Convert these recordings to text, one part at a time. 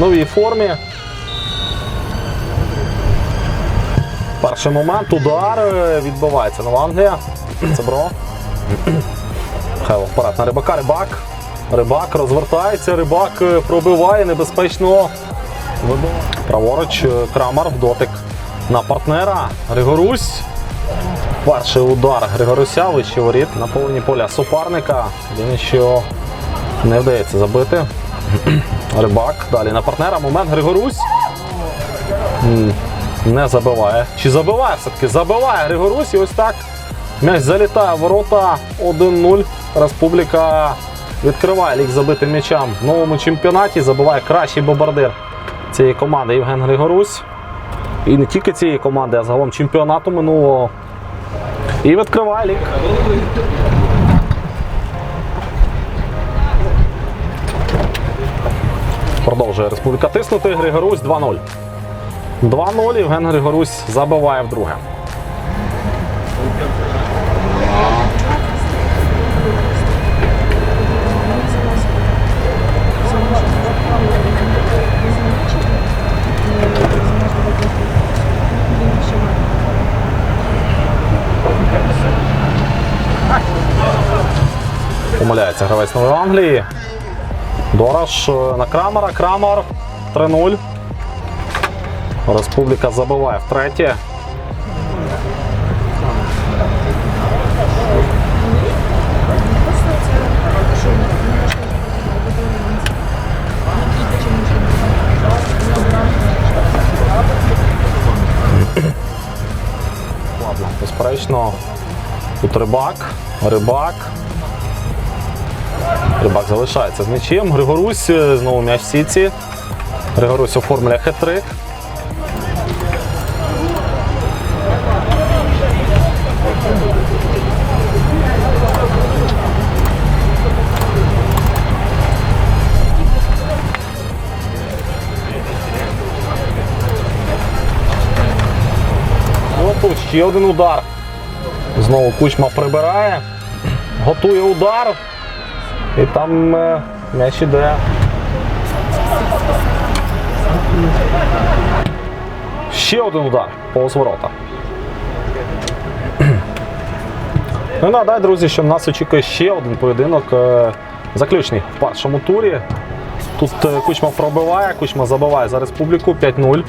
новій формі. Перший момент, удар е, відбувається Нова Англія. Це бро. Хайло вперед на рибака. Рибак. Рибак розвертається, рибак е, пробиває небезпечно. Праворуч е, Крамар дотик на партнера. Григорусь. Перший удар Григоруся, вище воріт на половині поля суперника. Він що не вдається забити. Рибак. Далі на партнера. Момент Григорусь. Не забиває. Чи забиває все-таки? Забиває Григорусь і ось так. М'яч залітає ворота 1-0. Республіка відкриває лік забитим м'ячам в новому чемпіонаті. Забиває кращий бомбардир цієї команди Євген Григорусь. І не тільки цієї команди, а загалом чемпіонату минулого. І відкриває лік. Продовжує Республіка тиснути. Григорусь 2-0. 2-0. Євген Григорусь забиває вдруге. Помиляється гравець Нової Англії. Дорож е, на Крамера. Крамер 3-0. Республіка забиває втретє. Безперечно. Тут рибак, рибак. Рибак залишається з м'ячем. Григорусь е, знову м'яч в сітці. Григорусь оформлює хет-трик. Ну, ще один удар. Знову кучма прибирає. Готує удар. І там е, м'яч іде. Ще один удар по ворота. Ну і нагадаю, друзі, що нас очікує ще один поєдинок е, заключний в першому турі. Тут е, Кучма пробиває, Кучма забиває за республіку 5-0.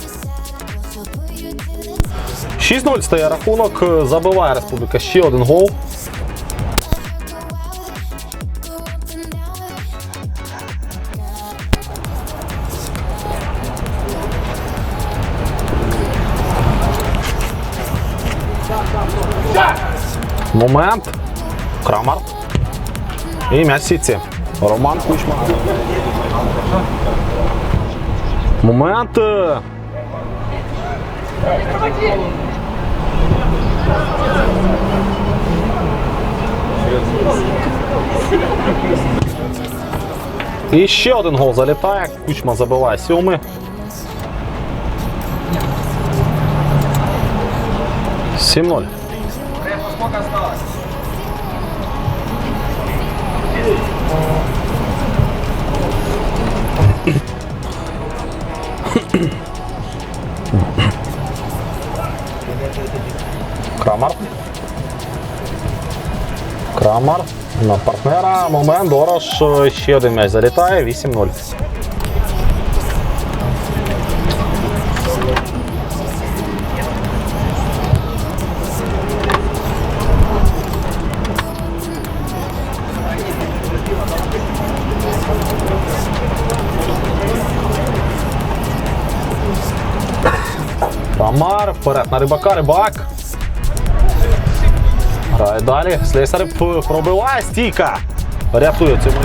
The sad girl, she'll put you to the test. 6-0 стає рахунок, забиває Республіка ще один гол. Момент. Крамар. І м'яч сітці. Роман Кучма. Момент. І ще один гол залітає. Кучма забиває сьомий. Сім-ноль. Крамар. Крамар на партнера. Момент. Дорош. Ще один м'яч залітає. 8-0. Вперед на рибака. Рибак. Грає далі. Слесарев пробиває стійка. Рятує цьому.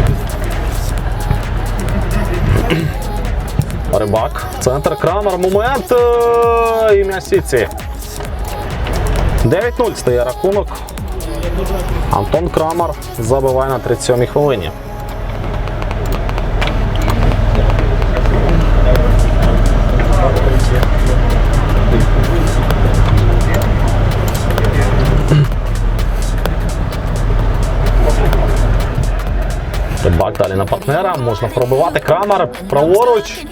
Рибак. Центр Крамер. Момент. І м'яч сітці. 9-0 стає рахунок. Антон Крамер забиває на 37-й хвилині. Далі на партнера. Можна пробивати камер праворуч.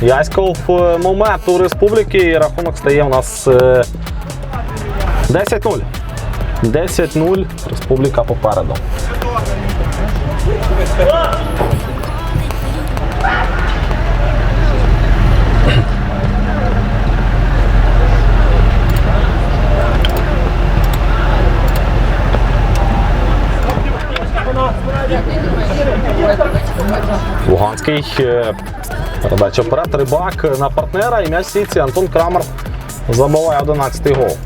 Яськов в момент у республіки. І рахунок стає у нас е, 10-0. 10-0. Республіка попереду. Е, Передача вперед. Рибак на партнера. І м'яч в сітці. Антон Крамер забиває 11-й гол.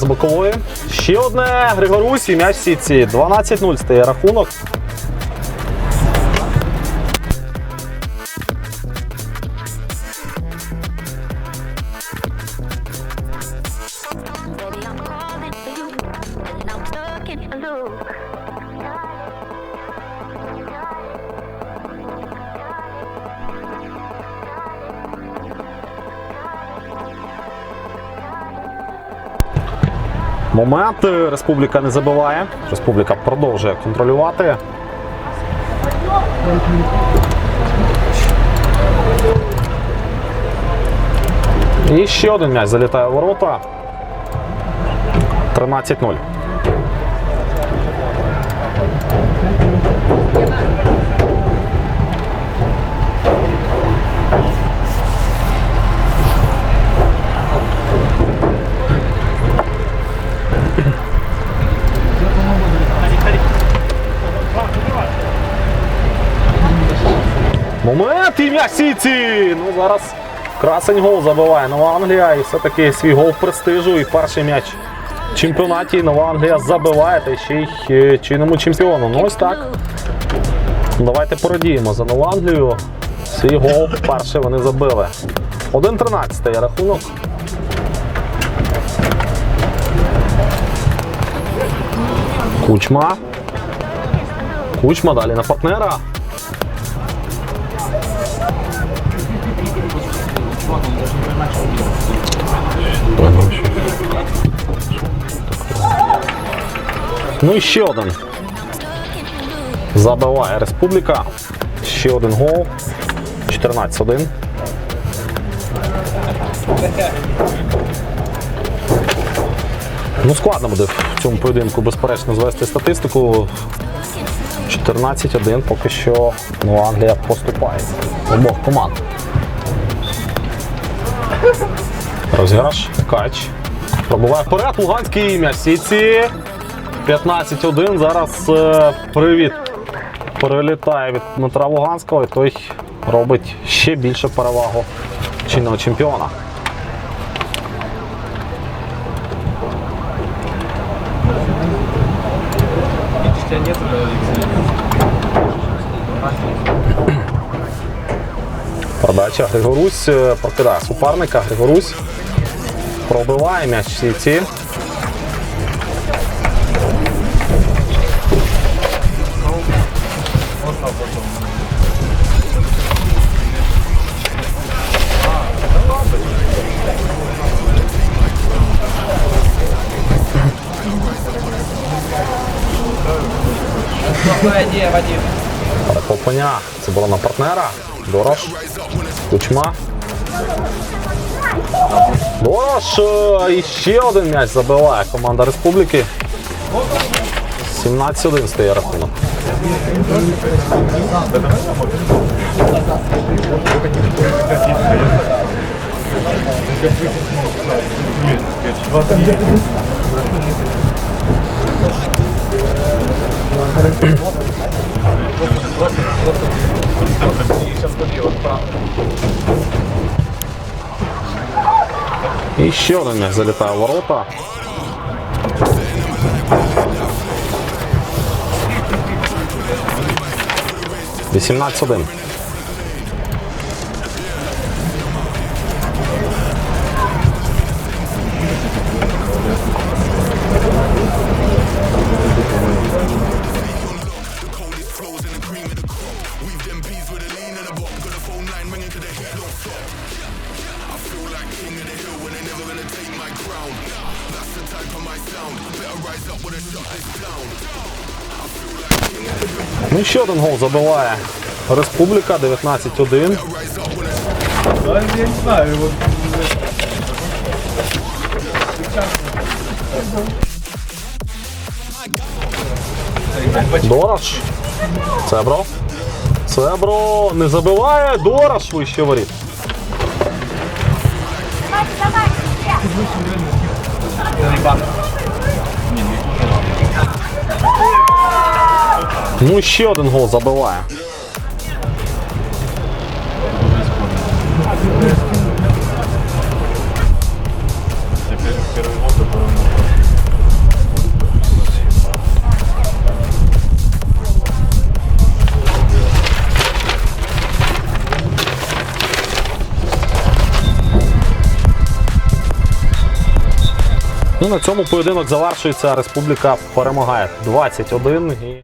З бокової. Ще одне. Григорусі, м'яч сітці. 12-0 стає рахунок. Момент. Республіка не забиває. Республіка продовжує контролювати. І ще один м'яч залітає в ворота. 13-0. Момент і м'яч Сіці! Ну зараз красень гол забиває Нова Англія і все-таки свій гол престижу і перший м'яч в чемпіонаті Нова Англія забиває та ще й е, чинному чемпіону. Ну ось так. Давайте порадіємо за Нову Англію. Свій гол перший вони забили. 1-13 є рахунок. Кучма. Кучма далі на партнера. Ну і ще один. Забиває Республіка. Ще один гол. 14-1. Ну, складно буде в цьому поєдинку, безперечно, звести статистику. 14-1 поки що ну, Англія поступає обох команд. Розіграш, кач. Пробуває вперед, Луганський м'яч Сіці. 15-1. Зараз е, привіт перелітає від Дмитра Луганського, і той робить ще більше перевагу чинного чемпіона. Подача Григорусь е, прокидає суперника. Григорусь пробиває м'яч в сітці. Перехоплення. Це було на партнера. Дорош. Кучма. Дорош. е, І ще один м'яч забиває команда Республіки. 17-1 стає рахунок. І ще один в ворота. Вісімнадцять один. Ну ще один гол забиває Республіка 19-1. Да, я не знаю, вот Дорож. Цебро. Цебро не забиває. Дорож вище воріт. Ну, ще один гол забиває. Ну, на цьому поєдинок завершується. Республіка перемагає 21 і